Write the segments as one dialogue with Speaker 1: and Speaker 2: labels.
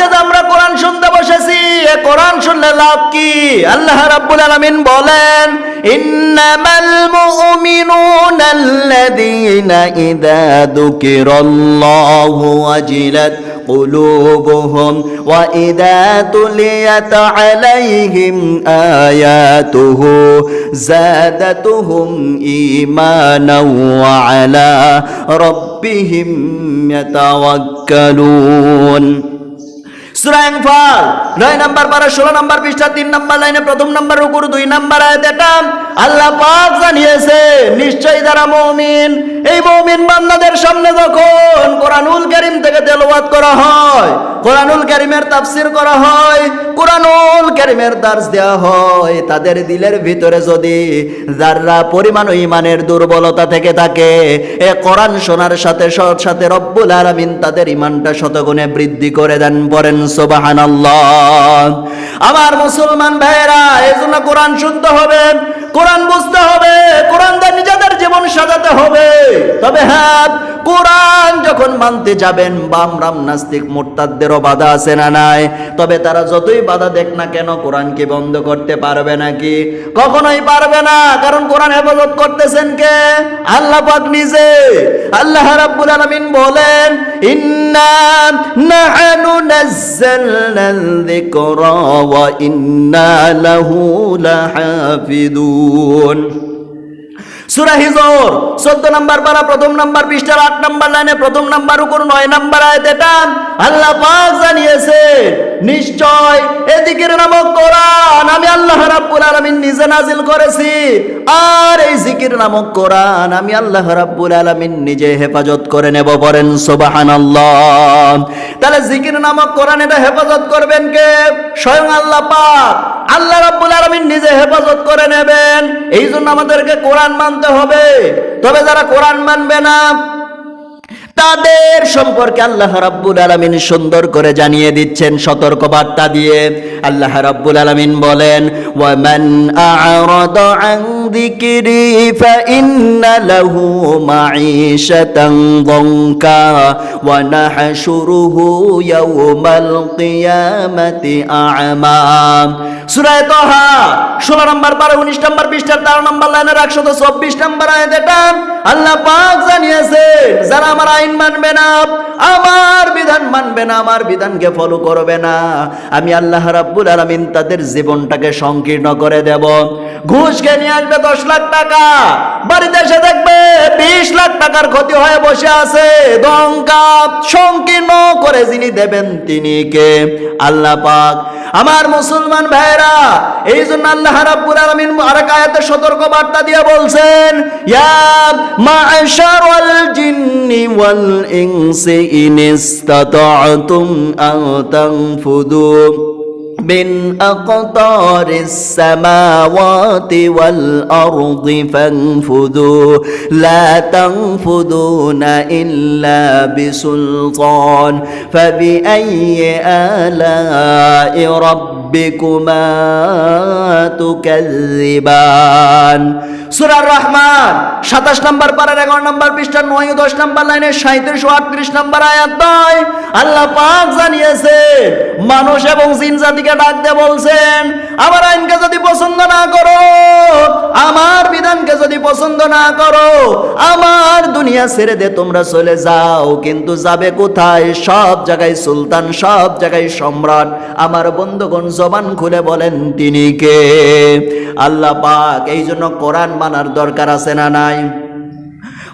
Speaker 1: আজকে যে আমরা কোরআন শুনতে বসেছি এ কোরআন শুনলে লাভ কি আল্লাহ রাব্বুল আলামিন বলেন ইন্নামাল মুমিনুনা আল্লাযীনা ইযা যুকিরাল্লাহু ওয়াজিলাত قلوبهم وإذا تليت عليهم آياته زادتهم إيمانا وعلى ربهم يتوكلون সূরা আনফাল, নয় নাম্বার পারা ষোলো নাম্বার পৃষ্ঠা, তিন নাম্বার লাইনে প্রথম নাম্বার উপর দুই নাম্বার আয়াত এটা আল্লাহ পাক জানিয়েছে, নিশ্চয়ই যারা মুমিন, এই মুমিন বান্দাদের সামনে যখন কোরআনুল কারীম থেকে তেলাওয়াত করা হয়, কোরআনুল কারীমের তাফসীর করা হয়, কোরআনুল কারীমের দার্স দেওয়া হয়, তাদের দিলের ভিতরে যদি যারা পরিমাণ ইমানের দুর্বলতা থেকে থাকে, এ কোরআন শোনার সাথে সাথে রব্বুল আলামিন তাদের ইমানটা শতগুণে বৃদ্ধি করে দেন পড়েন সুবহানাল্লাহ। আমার মুসলমান ভাইয়েরা, এই জন্য কোরআন শুনতে হবে কোরআন বুঝতে হবে কোরআন দিয়ে নিজেদের জীবন সাজাতে হবে। তবে হ্যাঁ কোরআন যখন মানতে যাবেন, বাম রাম নাস্তিক মোরতাদদেরও বাধা আছে না নাই? তবে তারা যতই বাধা দেখ না কেন, কোরআনকে বন্ধ করতে পারবে নাকি? কখনোই পারবে না, কারণ কোরআন হেফাজত করতেছেন কে? আল্লাহ পাক নিজে। আল্লাহ রাব্বুল আলামিন বলেন, ইন্না নাহনু নাযালনা যিকরা ওয়া ইন্না লাহু লাহাফিদুন। সুরা হিজর, চোদ্দ নাম্বার পারা, প্রথম নাম্বার পৃষ্ঠার আট নাম্বার লাইনে, প্রথম নাম্বার উপর নয় নাম্বার আয়াত এটা আল্লাহ পাক জানিয়েছে। নিশ্চয় এদিকের নামক কোরআন আমি আল্লাহ রাব্বুল আলামিন নিজে নাজিল করেছি। আর এই জিকির নামক কোরআন আমি আল্লাহ রাব্বুল আলামিন নিজে হেফাজত করে নেব বলেন সুবহানাল্লাহ। তাহলে জিকির নামক কোরআন এটা হেফাজত করবেন কে? স্বয়ং আল্লাহ পাক আল্লাহ রাব্বুল আলামিন নিজে হেফাজত করে নেবেন। এই জন্য আমাদেরকে কোরআন মানতে হবে। তবে যারা কোরআন মানবে না তাদের সম্পর্কে আল্লাহ রাব্বুল আলামিন সুন্দর করে জানিয়ে দিচ্ছেন সতর্ক বার্তা দিয়ে। আল্লাহ রাব্বুল আলামিন বলেন, ওয়ামান আ'রাদা আন যিকরি ফাইন্না লাহু মাঈশাতান দঙ্কা ওয়া নাহশুরুহু ইয়াওমাল কিয়ামাতি আ'মা। সূরা তাহা 16 নম্বর 12 19 নম্বর পৃষ্ঠার 13 নম্বর লাইনের 124 নম্বর আয়াত এটা আল্লাহ পাক জানিয়েছে, যারা আমার আইন মানবে না, আমার বিধান মানবে না, আমার বিধানকে ফলো করবে না। আমি আল্লাহ রাব্বুল আলামিন তাদের জীবনটাকে সংকীর্ণ করে দেব। ঘুষ খেয়ে নিয়ে আসবে দশ লাখ টাকা, বাড়িতে এসে দেখবে বিশ লাখ টাকার ক্ষতি হয়ে বসে আছে। দঙ্কা সংকীর্ণ করে যিনি দেবেন তিনি কে? আল্লাহ পাক আমার মুসলমান ভাইরা এই জন্য আল্লাহ রাব্বুল আলামিন আরেক আয়াতে সতর্ক বার্তা দিয়ে বলছেন, ইয়া মা'শারাল জিন্নি ওয়াল ইনসি ইন ইসতাতা'তুম আন তানফুদু। من أقطار السماوات والأرض فانفذوا. لا تنفذون إلا بسلطان. فبأي آلاء ربكما تكذبان؟ সুরার রহমান, সাতাশ নম্বর পারার এগারো নম্বর পৃষ্ঠা নয়, দশ নম্বর লাইনে সাঁত্রিশ ও আটত্রিশ নম্বর আয়াত নয়। আল্লাহ পাক জানিয়েছে মানুষ এবং জিন জাতিকে ডাকতে বলছেন, আমার আইনকে যদি পছন্দ না করো যদি পছন্দ না করো, আমার দুনিয়া ছেড়ে দে, তোমরা চলে যাও। কিন্তু যাবে কোথায়? সব জায়গায় সুলতান, সব জায়গায় সম্রাট। আমার বন্ধুগণ জবান খুলে বলেন, তিনি কে? আল্লাহ পাক এই জন্য কোরআন মানার দরকার আছে না নাই?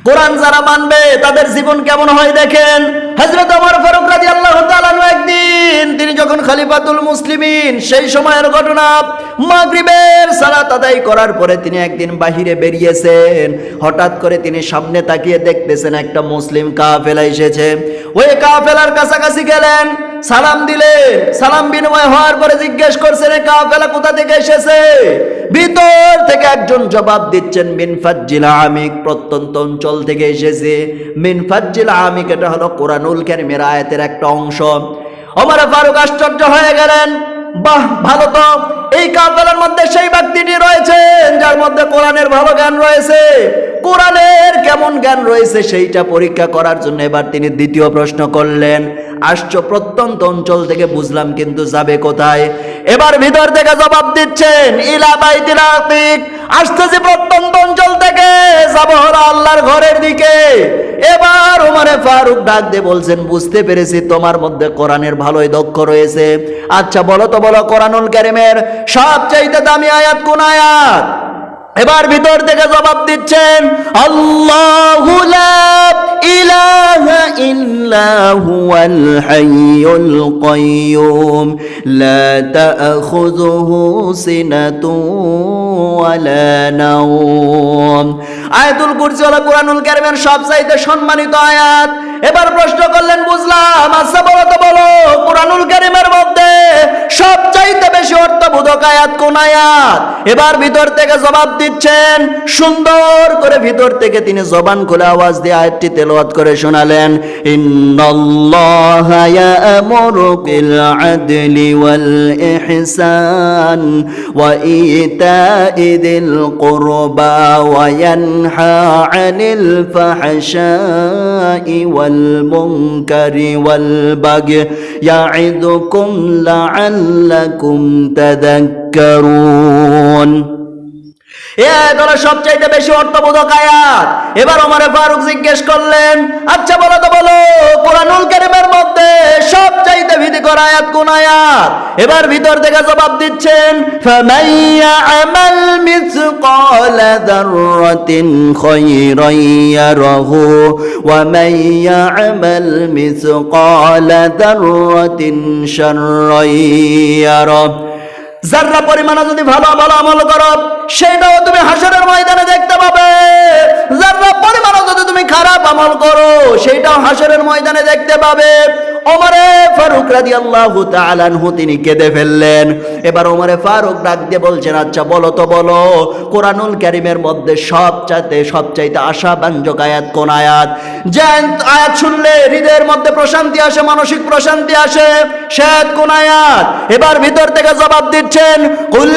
Speaker 1: কোরআন যারা মানবে, তাদের জীবন কেমন হয় দেখেন? হযরত ওমর ফারুক রাদিয়াল্লাহু তাআলা একদিন, তিনি যখন খলিফাতুল মুসলিমিন, সেই সময়ের ঘটনা, মাগরিবের সালাত আদায় করার পরে তিনি একদিন বাহিরে বেরিয়েছেন। হঠাৎ করে তিনি সামনে তাকিয়ে দেখতেছেন একটা মুসলিম কাফেলা এসেছে। ওই কাফেলার কাছাকাছি গেলেন, সালাম দিলেন। সালাম বিনিময় হওয়ার পরে জিজ্ঞেস করছেন কাফেলা কোথা থেকে এসেছে? ভিতর থেকে একজন জবাব দিচ্ছেন, মিন ফাজ্জিল আমিক, প্রত্যন্ত অঞ্চল থেকে এসেছে। মিনফাজ্জিল আমিক, এটা হলো কোরআনুল কেরিমের আয়াতের একটা অংশ। আমার ফারুক আশ্চর্য হয়ে গেলেন, বাহ, ভালো তো। এই কাপড়ের মধ্যে সেই ব্যক্তিটি রয়েছে, যার মধ্যে কোরআনের ভালো গান রয়েছে। কোরআনের কেমন জ্ঞান রয়েছে সেইটা পরীক্ষা করার জন্য এবার তিনি দ্বিতীয় প্রশ্ন করলেন। আসছো প্রত্যন্ত অঞ্চল থেকে বুঝলাম কিন্তু যাবে কোথায়। এবার ভিতর থেকে জবাব দিচ্ছেন আসতেছি প্রত্যন্ত অঞ্চল থেকে আল্লাহর ঘরের দিকে। এবার ওমারে ফারুক ডাক দিয়ে বলছেন, বুঝতে পেরেছি তোমার মধ্যে কোরআনের ভালোই দক্ষ রয়েছে। আচ্ছা বলো তো, বলো কোরআনুল কারিমের সবচাইতে দামি আয়াত কোন আয়াত? এবার ভিতর থেকে জবাব দিচ্ছেন, আল্লাহু আয়াতুল কুরসি হলো কোরআনুল কারীমের সবচাইতে সম্মানিত আয়াত। এবার প্রশ্ন করলেন, বুঝলাম আচ্ছা বলো তো বলো, কোরআনুল কারীমের মধ্যে সবচাইতে বেশি অর্থবোধক আয়াত কোন আয়াত? এবার ভিতর থেকে জবাব দিচ্ছেন, সুন্দর করে ভিতর থেকে তিনি জবান খুলে আওয়াজ দিয়ে আয়াতটি করে শোনালেন, ইন্নাল্লাহা ইয়ামুরু বিল আদলি ওয়াল ইহসান ওয়া ইতাই দিল তাযাক্কারুন এ তোরা সবচাইতে বেশি অর্থবোধক আয়াত। এবার ওমরে ফারুক জিজ্ঞেস করলেন আচ্ছা বলো তো, বলো, কোরআনুল কারিমের মধ্যে সবচাইতে ভীতিকর আয়াত কোন আয়াত? এবার ভিতর থেকে জবাব দিচ্ছেন ফামান ইয়ামাল মিসকালা যাররাতিন খায়রান ইয়ারাহু ওয়া মান ইয়ামাল মিসকালা যাররাতিন শাররান ইয়ারাহু। যারা পরিমাণে যদি ভালো ভালো আমল করো সেটাও তুমি হাসরের ময়দানে দেখতে পাবে। যারা পরিমাণে যদি তুমি খারাপ আমল করো সেটাও হাসরের ময়দানে দেখতে পাবে। ওমরে ফারুক রাদি আল্লাহ তালানহু তিনি কেঁদে ফেললেন। এবার ওমরে ফারুক ডাক দিয়ে বলছেন আচ্ছা বলো তো, বলো, কোরআনুল কারিমের মধ্যে সবচাইতে সবচাইতে আশাব্যঞ্জক আয়াত কোন আয়াত? যে আয়াত শুনলে হৃদয়ের মধ্যে প্রশান্তি আসে, মানসিক প্রশান্তি আসে। সে কোন আয়াত? এবার ভিতর থেকে জবাব দিচ্ছেন, কুল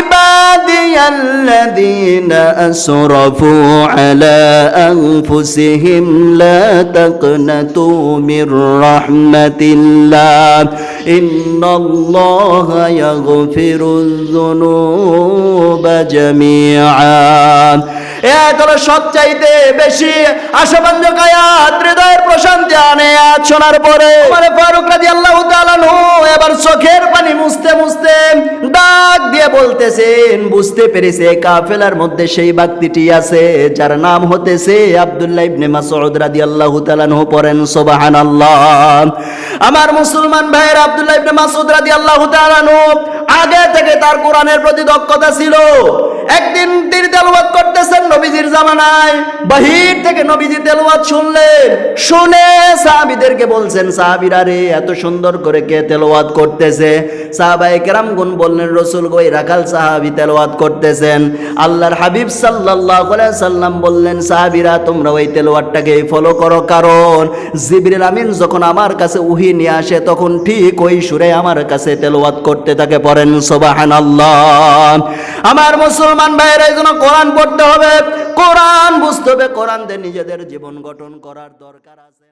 Speaker 1: ইবাদিয়াল্লাযীনা আসরাফু আলা আনফুসিহিম লা তাকনাতু মির رحمة الله. إن الله يغفر الذنوب جميعا. এ তোরা সবচাইতে বেশি হৃদয়ের প্রশান্তি আনে শোনার পরে। মানে ফারুক রাজি আল্লাহ এবার চোখের পানি মুছতে মুছতে ডাক দিয়ে বলতেছেন, বুঝতে পেরেছে কাফেলার মধ্যে সেই ব্যক্তিটি আছে, যার নাম হতেছে আব্দুল্লাহ ইবনে মাসউদ রাদিয়াল্লাহু তাআলা আনহু পড়েন, সুবহানাল্লাহ। আমার মুসলমান ভাইয়ের, আব্দুল্লাহ ইবনে মাসউদ রাদিয়াল্লাহু আগে থেকে তার কোরআনের প্রতি দক্ষতা ছিল। একদিন তিনি তেলাওয়াত করতেছেন নবীজির জামানায়। বাহির থেকে নবীজি তেলাওয়াত শুনলেন। শুনে সাহাবীদেরকে বলছেন, সাহাবীরা রে, এত সুন্দর করে কে তেলাওয়াত করতেছে? সাহাবায়ে কেরাম গুন বললেন, রসুল গই রাখাল সাহাবী তেলাওয়াত করতেছেন। আল্লাহর হাবিব আলাইহি সাল্লাম বললেন, সাহাবীরা, তোমরা ওই তেলাওয়াতটাকে ফলো করো, কারণ জিবরিল আমিন যখন আমার কাছে উহি নিয়ে আসে, তখন ঠিক ওই সুরে আমার কাছে তেলাওয়াত করতে থাকে পড়েন। সুবহানাল্লাহ। আমার মুসলমান ভাইয়েরা, এই জন্য কোরআন পড়তে হবে। কোরআন বুঝতে হবে, কোরআন দিয়ে নিজেদের জীবন গঠন করার দরকার আছে।